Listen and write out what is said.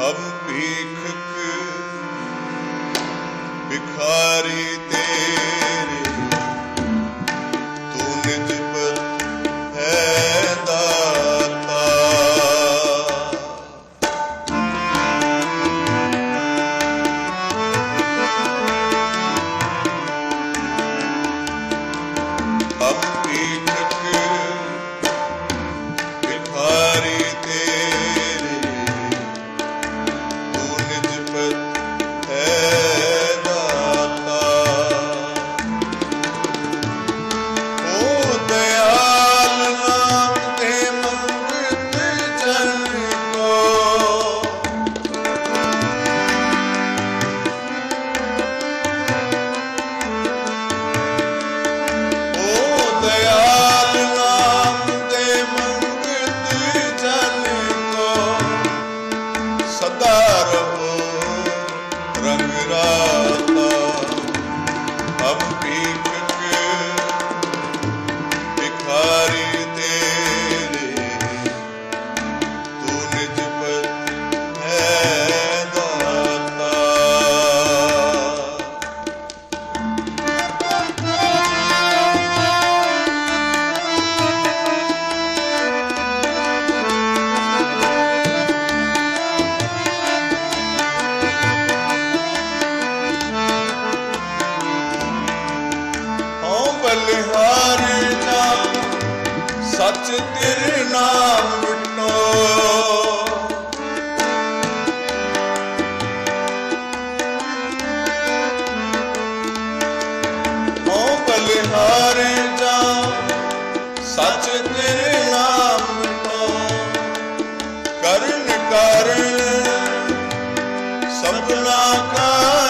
ਹਮ ਭੀਖਕ ਭਿਖਾਰੀ ਤੇ ਸੱਚ ਤੇਰੇ ਨਾਮ ਮਿਟੋ ਤੇਰੇ ਨਾਮ ਮਿਟੋ ਕਰਨ ਕਾਰਨ ਸਭਨਾ ਕਾ